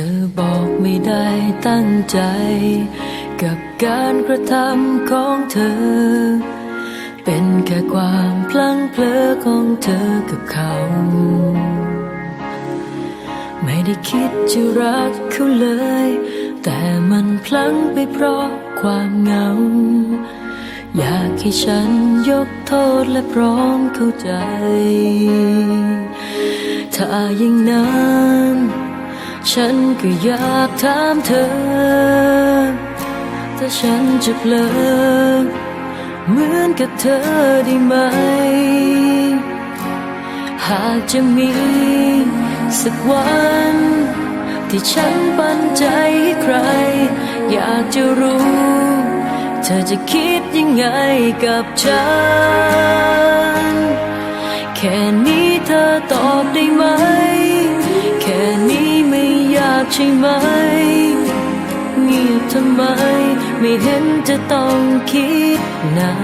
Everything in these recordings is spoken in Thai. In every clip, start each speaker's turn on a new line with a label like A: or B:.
A: ธอบอกไม่ได้ตั้งใจ กับการกระทำของเธอ เป็นแค่ความพลั้งเผลอของเธอกับเขา ไม่ได้คิดจะรักเขาเลย แต่มันพลั้งไปเพราะความเหงา อยากให้ฉันยกโทษและพร้อมเข้าใจ ถ้าอย่างนั้น ฉันก็อยากถามเธอ ถ้าฉันจะเพลอเหมือนกับเธอได้ไหม หากจะมีสักวัน ที่ฉันปันใจให้ใคร อยากจะรู้ เธอจะคิดยังไงกับฉัน แค่นี้เธอตอบได้ไหมากใช่ไหม เงียบทำไม ไม่เห็นจะต้องคิดนา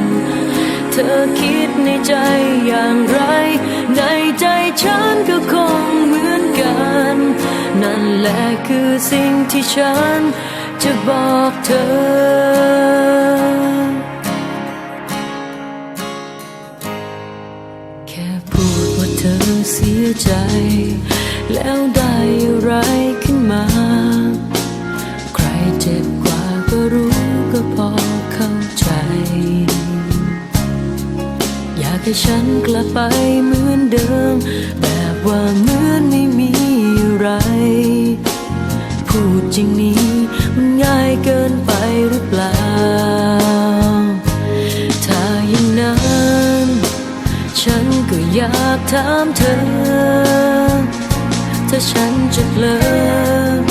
A: น เธอคิดในใจอย่างไร ในใจฉันก็คงเหมือนกัน นั่นแหละคือสิ่งที่ฉันจะบอกเธอแค่พูดว่าเธอเสียใจ แล้วได้อะไรขึ้นมา ใครเจ็บกว่าก็รู้ก็พอเข้าใจ อยากให้ฉันกลับไปเหมือนเดิม แบบว่าเหมือนไม่มีอะไร พูดจริงนี้ มันง่ายเกินไปหรือเปล่า ถ้าอย่างนั้น ฉันก็อยากถามเธอ ถ้าฉันจะเลิก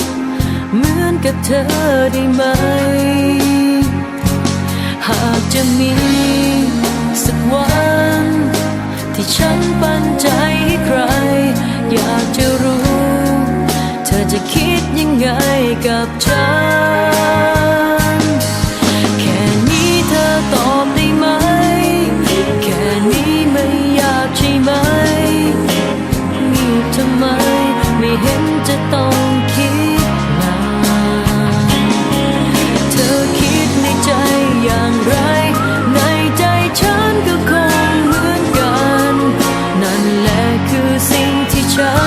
A: เหมือนกับเธอได้ไหม หากจะมีสักวัน ที่ฉันปันใจให้ใคร อยากจะรู้ เธอจะคิดยังไงกับฉัน 멈춰.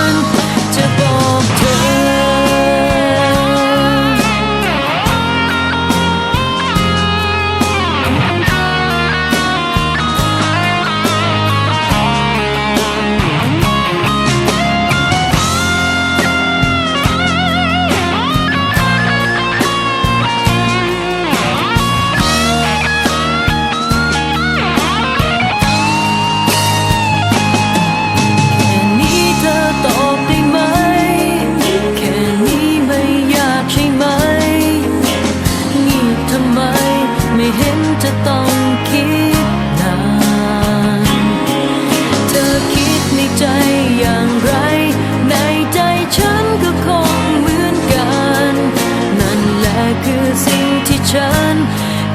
A: ที่ฉัน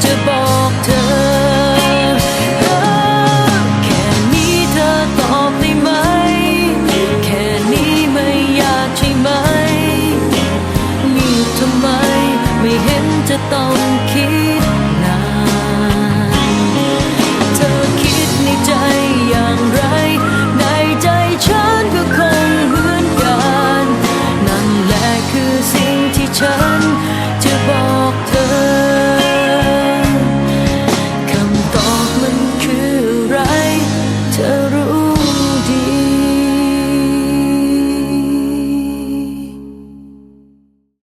A: จะบอกเธอ